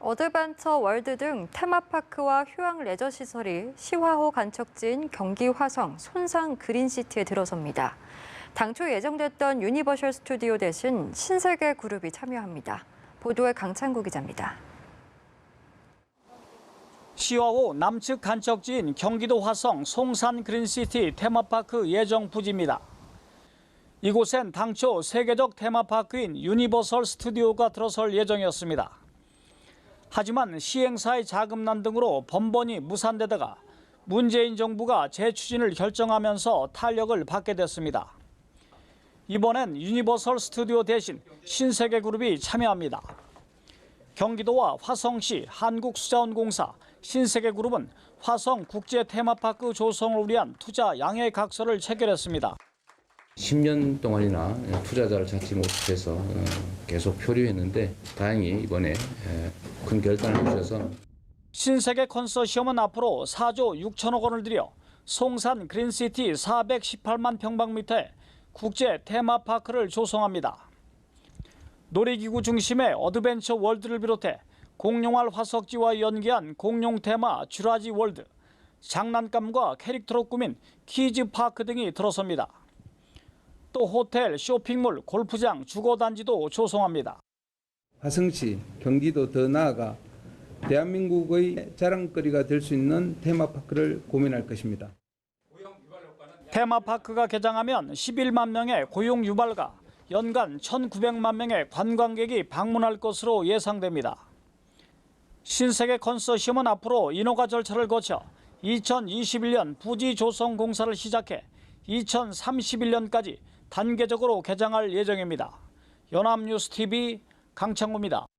어드벤처 월드 등 테마파크와 휴양 레저 시설이 시화호 간척지인 경기 화성 손상 그린시티에 들어섭니다. 당초 예정됐던 유니버셜 스튜디오 대신 신세계 그룹이 참여합니다. 보도에 강창구 기자입니다. 시화호 남측 간척지인 경기도 화성 송산 그린시티 테마파크 예정 부지입니다. 이곳엔 당초 세계적 테마파크인 유니버설 스튜디오가 들어설 예정이었습니다. 하지만 시행사의 자금난 등으로 번번이 무산되다가 문재인 정부가 재추진을 결정하면서 탄력을 받게 됐습니다. 이번엔 유니버설 스튜디오 대신 신세계그룹이 참여합니다. 경기도와 화성시 한국수자원공사 신세계그룹은 화성 국제 테마파크 조성을 위한 투자 양해 각서를 체결했습니다. 10년 동안이나 투자자를 찾지 못해서 어, 계속 표류했는데 다행히 이번에 에, 큰 결단을 주셔서 신세계 컨소시엄은 앞으로 4조 6천억 원을 들여 송산 그린시티 418만 평방미터의 국제 테마파크를 조성합니다. 놀이기구 중심의 어드벤처 월드를 비롯해 공룡알 화석지와 연계한 공룡 테마 쥐라지 월드, 장난감과 캐릭터로 꾸민 키즈파크 등이 들어섭니다. 또 호텔, 쇼핑몰, 골프장, 주거단지도 조성합니다. 화성시, 경기도 더 나아가 대한민국의 자랑거리가 될 수 있는 테마파크를 고민할 것입니다. 테마파크가 개장하면 11만 명의 고용 유발과 연간 1,900만 명의 관광객이 방문할 것으로 예상됩니다. 신세계 컨소시엄은 앞으로 인허가 절차를 거쳐 2021년 부지 조성 공사를 시작해 2031년까지 단계적으로 개장할 예정입니다. 연합뉴스 TV 강창구입니다.